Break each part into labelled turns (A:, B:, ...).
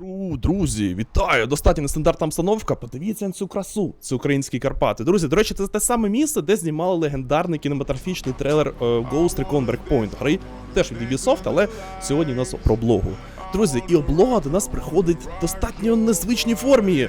A: Дру- Друзі, вітаю! Достатньо нестандартна обстановка. Подивіться на цю красу. Це українські Карпати. Друзі, до речі, це те саме місце, де знімали легендарний кінематографічний трейлер е, Ghost Recon Breakpoint. Гри теж від Ubisoft, але сьогодні у нас про блогу. Друзі, і облога до нас приходить в достатньо незвичній формі.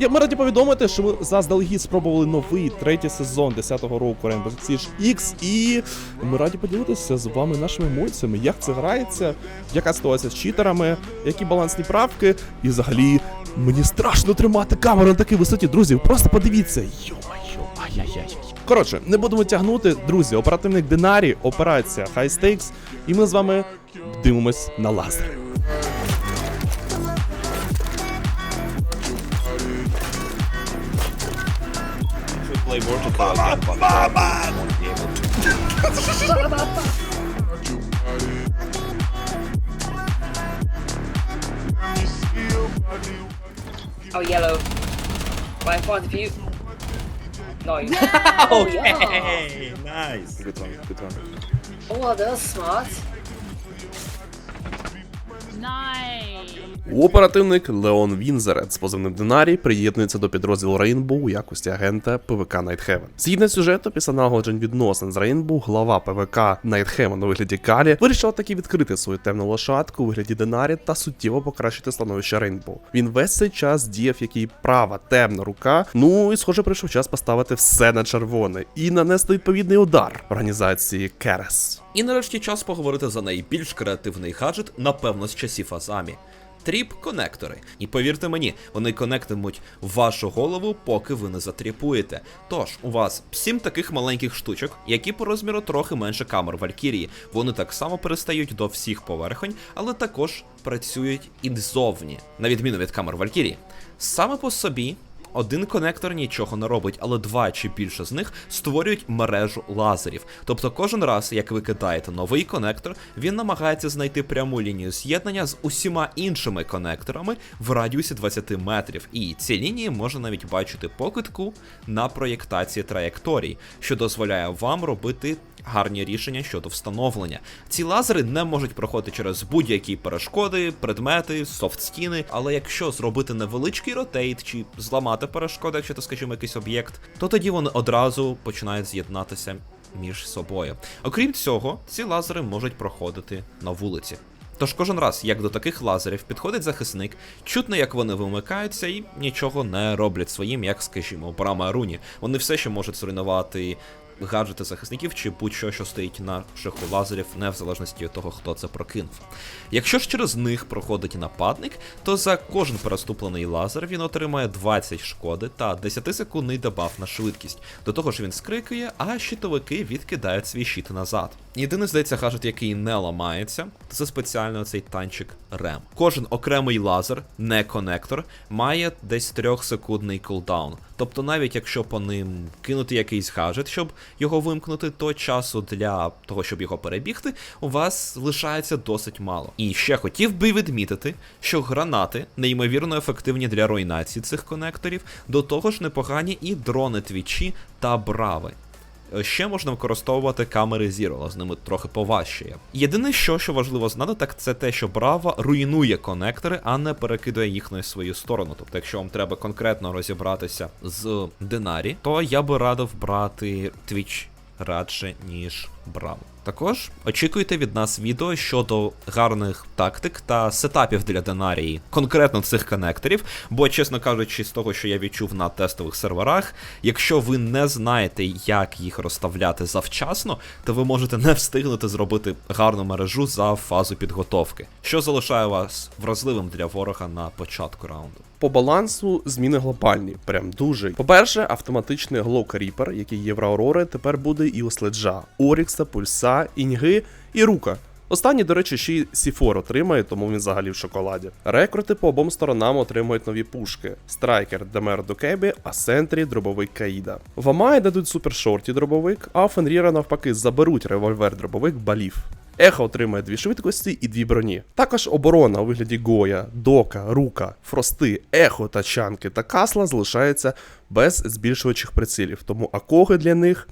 A: Я ми раді повідомити, що ми заздалегідь спробували новий третій сезон 10-го року Rainbow Six X, і ми раді поділитися з вами нашими емоціями, як це грається, яка ситуація з читерами, які балансні правки, і взагалі мені страшно тримати камеру на такій висоті. Друзі, просто подивіться. Йо-майо, ай-яй-яй. Коротше, не будемо тягнути, друзі. Оперативник Динарі, операція High Stakes, і ми з вами дивимось на лазер.
B: If we play vertical again, but I won't be able to.
C: Oh, yellow. My point of view. No. you- oh, yeah.
B: Okay, nice.
A: Good one, good one.
C: Oh, that's smart.
A: Оперативник Леон Вінзерет з позивним Динарі приєднується до підрозділу Рейнбоу у якості агента ПВК Найтхевен. Згідно сюжету, після налагоджень відносин з Рейнбоу, глава ПВК Найтхевен у вигляді Калі вирішив таки відкрити свою темну лошадку у вигляді Динарі та суттєво покращити становище Рейнбоу. Він весь цей час діяв як її права темна рука. Ну і схоже, прийшов час поставити все на червоне і нанести відповідний удар організації Керес.
D: І нарешті час поговорити за найбільш креативний гаджет, напевно, з часів Азамі. Тріп-конектори. І повірте мені, вони конектимуть вашу голову, поки ви не затріпуєте. Тож, у вас сім таких маленьких штучок, які по розміру трохи менше камер Валькірії. Вони так само перестають до всіх поверхонь, але також працюють і ззовні, на відміну від камер Валькірії. Саме по собі один конектор нічого не робить, але два чи більше з них створюють мережу лазерів. Тобто кожен раз, як ви кидаєте новий конектор, він намагається знайти пряму лінію з'єднання з усіма іншими конекторами в радіусі 20 метрів. І ці лінії можна навіть бачити по китку на проєктації траєкторій, що дозволяє вам робити гарні рішення щодо встановлення. Ці лазери не можуть проходити через будь-які перешкоди, предмети, софтстіни, але якщо зробити невеличкий ротейт чи зламати перешкоди, якщо це, скажімо, якийсь об'єкт, то тоді вони одразу починають з'єднатися між собою. Окрім цього, ці лазери можуть проходити на вулиці. Тож кожен раз, як до таких лазерів підходить захисник, чутно, як вони вимикаються і нічого не роблять своїм, як, скажімо, брама руні. Вони все ще можуть зруйнувати гаджети захисників чи будь-що, що стоїть на шляху лазерів, не в залежності від того, хто це прокинув. Якщо ж через них проходить нападник, то за кожен переступлений лазер він отримає 20 шкоди та 10-секундний дебаф на швидкість. До того ж він скрикує, а щитовики відкидають свій щит назад. Єдиний, здається, гаджет, який не ламається, це спеціально цей танчик рем. Кожен окремий лазер, не конектор, має десь 3-секундний кулдаун. Тобто, навіть якщо по ним кинути якийсь гаджет, щоб його вимкнути, то часу для того, щоб його перебігти, у вас лишається досить мало. І ще хотів би відмітити, що гранати неймовірно ефективні для руйнації цих конекторів, до того ж непогані і дрони твічі та брави. Ще можна використовувати камери Zero, але з ними трохи поважче. Єдине, що, що важливо знати, так це те, що Brava руйнує конектори, а не перекидує їх на свою сторону. Тобто, якщо вам треба конкретно розібратися з Динарі, то я би радив брати Twitch радше, ніж Bravo. Також очікуйте від нас відео щодо гарних тактик та сетапів для Динарії, конкретно цих конекторів. Бо, чесно кажучи, з того, що я відчув на тестових серверах, якщо ви не знаєте, як їх розставляти завчасно, то ви можете не встигнути зробити гарну мережу за фазу підготовки, що залишає вас вразливим для ворога на початку раунду.
A: По балансу зміни глобальні, прям дуже. По-перше, автоматичний Glow Creeper, який є в Аурори, тепер буде і у Следжа, Орікса, Пульса, Іньги і Рука. Останній, до речі, ще й Сіфор отримає, тому він взагалі в шоколаді. Рекрути по обом сторонам отримують нові пушки: Страйкер Демер Докебі, а Сентрі дробовик Каїда. В Амаї дадуть супершорті дробовик, а у Фенріра навпаки заберуть револьвер дробовик Балів. Ехо отримає дві швидкості і дві броні. Також оборона у вигляді Гоя, Дока, Рука, Фрости, Ехо, Тачанки та Касла залишається без збільшувачів прицілів, тому акоги для них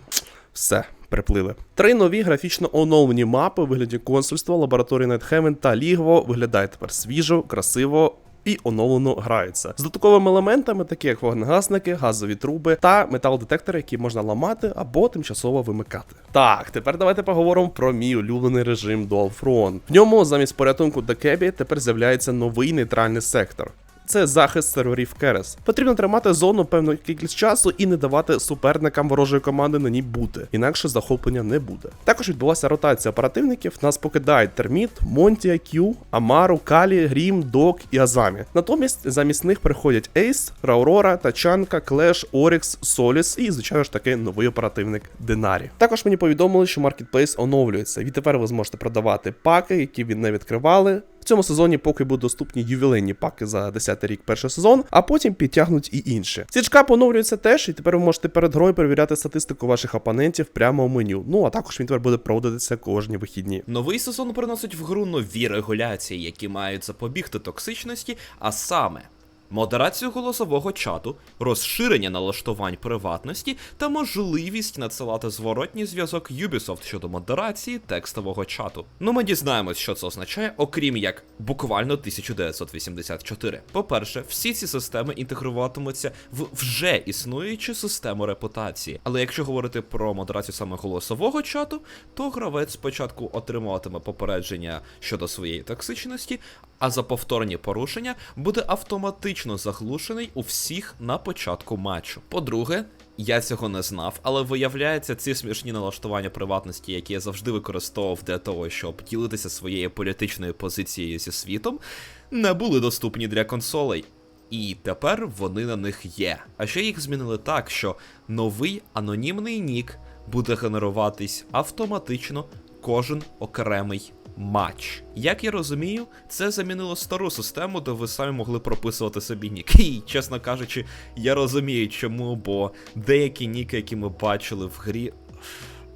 A: все. Приплили. Три нові графічно оновлені мапи у вигляді консульства, лабораторії Найтхевен та Лігво виглядають тепер свіжо, красиво і оновлено граються. З додатковими елементами, такі як вогнегасники, газові труби та метал-детектори, які можна ламати або тимчасово вимикати. Так, тепер давайте поговоримо про мій улюблений режим Dual Front. В ньому замість порятунку Декебі тепер з'являється новий нейтральний сектор. Це захист серверів Керес. Потрібно тримати зону певну кількість часу і не давати суперникам ворожої команди на ній бути, інакше захоплення не буде. Також відбулася ротація оперативників. Нас покидають Терміт, Монтія, Кью, Амару, Калі, Грім, Док і Азамі. Натомість замість них приходять Ейс, Раурора, Тачанка, Клеш, Орікс, Соліс і, звичайно ж таки, новий оперативник Динарі. Також мені повідомили, що маркетплейс оновлюється. Відтепер ви зможете продавати паки, які ви не відкривали. Цьому сезоні поки будуть доступні ювілейні паки за 10 рік перший сезон, а потім підтягнуть і інші. Січка поновлюється теж, і тепер ви можете перед грою перевіряти статистику ваших опонентів прямо у меню. Ну а також він тепер буде проводитися кожні вихідні.
D: Новий сезон приносить в гру нові регуляції, які мають запобігти токсичності, а саме. Модерацію голосового чату, розширення налаштувань приватності та можливість надсилати зворотній зв'язок Ubisoft щодо модерації текстового чату. Ну ми дізнаємось, що це означає, окрім як буквально 1984. По-перше, всі ці системи інтегруватимуться в вже існуючу систему репутації. Але якщо говорити про модерацію саме голосового чату, то гравець спочатку отримуватиме попередження щодо своєї токсичності, а за повторні порушення буде автоматично заглушений у всіх на початку матчу. По-друге, я цього не знав, але виявляється, ці смішні налаштування приватності, які я завжди використовував для того, щоб ділитися своєю політичною позицією зі світом, не були доступні для консолей. І тепер вони на них є. А ще їх змінили так, що новий анонімний нік буде генеруватись автоматично кожен окремий матч. Як я розумію, це замінило стару систему, де ви самі могли прописувати собі нік. І, чесно кажучи, я розумію чому, бо деякі ніки, які ми бачили в грі.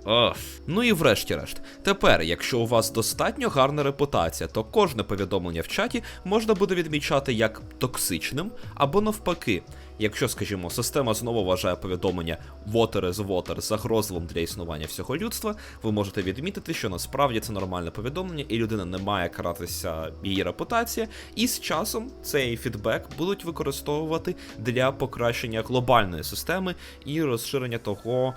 D: Ох. Ну і врешті-решт, тепер, якщо у вас достатньо гарна репутація, то кожне повідомлення в чаті можна буде відмічати як токсичним або навпаки. Якщо, скажімо, система знову вважає повідомлення Water is water загрозливим для існування всього людства, ви можете відмітити, що насправді це нормальне повідомлення, і людина не має каратися її репутація, і з часом цей фідбек будуть використовувати для покращення глобальної системи і розширення того,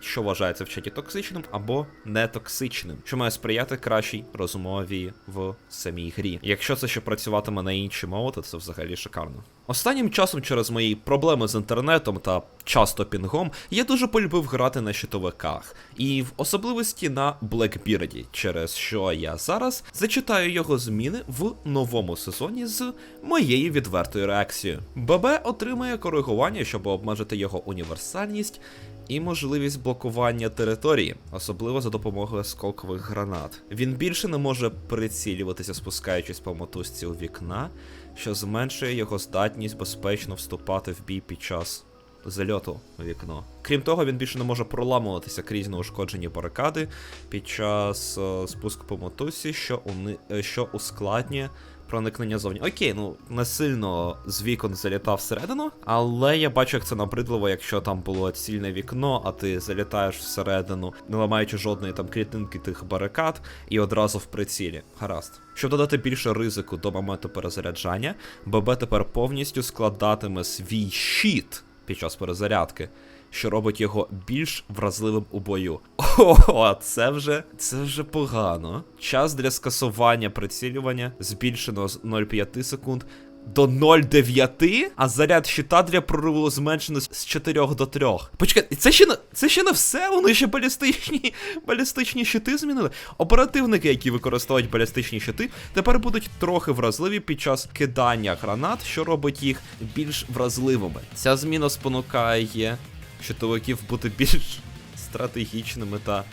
D: що вважається в чаті токсичним або нетоксичним, що має сприяти кращій розмові в самій грі. Якщо це ще працюватиме на інші мови, то це взагалі шикарно. Останнім часом через мої проблеми з інтернетом та часто пінгом я дуже полюбив грати на щитовиках, і в особливості на Blackbeard, через що я зараз зачитаю його зміни в новому сезоні з моєю відвертою реакцією. ББ отримає коригування, щоб обмежити його універсальність і можливість блокування території, особливо за допомогою осколкових гранат. Він більше не може прицілюватися, спускаючись по мотузці у вікна, що зменшує його здатність безпечно вступати в бій під час зальоту вікно. Крім того, він більше не може проламуватися крізь неушкоджені барикади під час е, спуску по мотузці, що, уни... е, що ускладнює проникнення зовні. Окей, ну не сильно з вікон залітав всередину, але я бачу, як це набридливо, якщо там було цільне вікно, а ти залітаєш всередину, не ламаючи жодної там клітинки тих барикад, і одразу в прицілі. Гаразд. Щоб додати більше ризику до моменту перезаряджання, ББ тепер повністю складатиме свій щит під час перезарядки. Що робить його більш вразливим у бою. О, це вже це вже погано. Час для скасування прицілювання збільшено з 0,5 секунд до 0,9, а заряд щита для прориву зменшено з 4 до 3. Почекай, це ще не це ще не все. Вони ще балістичні балістичні щити змінили. Оперативники, які використовують балістичні щити, тепер будуть трохи вразливі під час кидання гранат, що робить їх більш вразливими. Ця зміна спонукає щитовиків бути більш стратегічними та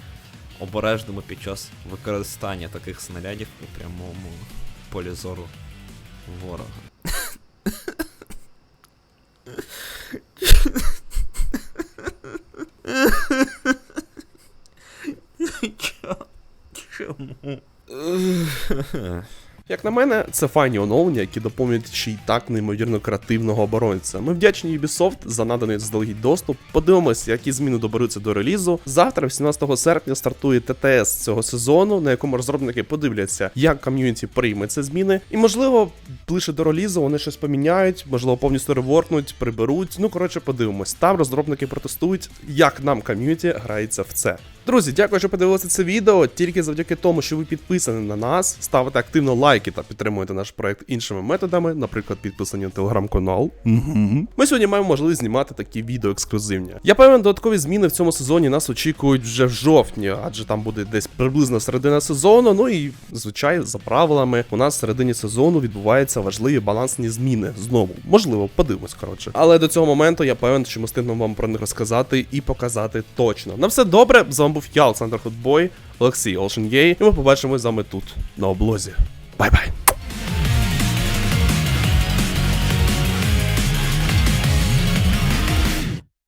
D: обережними під час використання таких снарядів у прямому полі зору ворога.
A: Як на мене, це файні оновлення, які доповнюють ще й так неймовірно креативного оборонця. Ми вдячні Ubisoft за наданий заздалегідь доступ. Подивимось, які зміни доберуться до релізу. Завтра, 18 серпня, стартує ТТС цього сезону, на якому розробники подивляться, як ком'юніті прийме ці зміни. І можливо, ближче до релізу вони щось поміняють, можливо, повністю реворкнуть, приберуть. Ну коротше, подивимось. Там розробники протестують, як нам ком'юніті грається в це. Друзі, дякую, що подивилися це відео. Тільки завдяки тому, що ви підписані на нас, ставите активно лайки та підтримуєте наш проект іншими методами, наприклад, підписані на телеграм-канал. Ми сьогодні маємо можливість знімати такі відео ексклюзивні. Я певен, додаткові зміни в цьому сезоні нас очікують вже в жовтні, адже там буде десь приблизно середина сезону. Ну і звичайно, за правилами, у нас в середині сезону відбуваються важливі балансні зміни. Знову, можливо, подивимось, коротше. Але до цього моменту я певен, що ми встигнемо вам про них розказати і показати точно. На все добре. З вами був я, Олександр Ходбой, Олексій Олшенгей, і ми побачимось з вами тут, на облозі. Бай-бай!